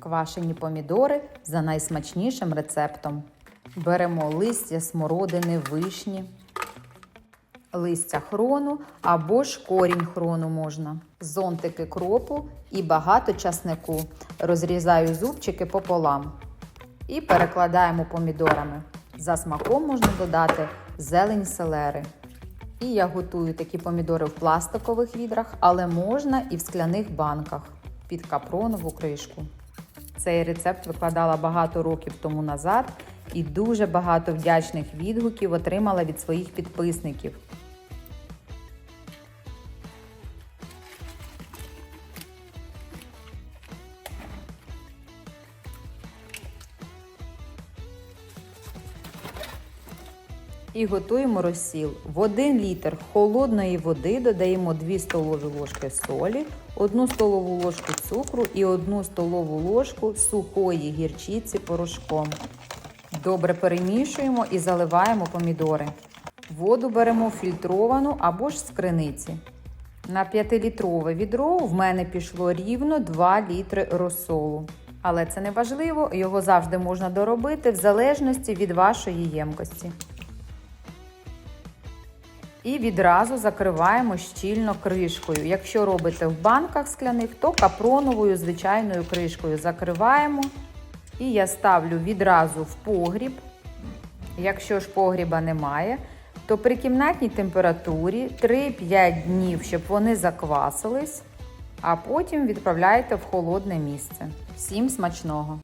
Квашені помідори за найсмачнішим рецептом. Беремо листя смородини, вишні, листя хрону або ж корінь хрону можна, зонтики кропу і багато часнику. Розрізаю зубчики пополам і перекладаємо помідорами. За смаком можна додати зелень селери. І я готую такі помідори в пластикових відрах, але можна і в скляних банках під капронову кришку. Цей рецепт викладала багато років тому назад і дуже багато вдячних відгуків отримала від своїх підписників. І готуємо розсіл. В 1 літр холодної води додаємо 2 столові ложки солі, 1 столову ложку цукру і 1 столову ложку сухої гірчиці порошком. Добре перемішуємо і заливаємо помідори. Воду беремо фільтровану або ж з криниці. На 5-літрове відро в мене пішло рівно 2 літри розсолу. Але це не важливо, його завжди можна доробити в залежності від вашої ємкості. І відразу закриваємо щільно кришкою. Якщо робите в банках скляних, то капроновою звичайною кришкою закриваємо. І я ставлю відразу в погріб. Якщо ж погріба немає, то при кімнатній температурі 3-5 днів, щоб вони заквасились, а потім відправляйте в холодне місце. Всім смачного!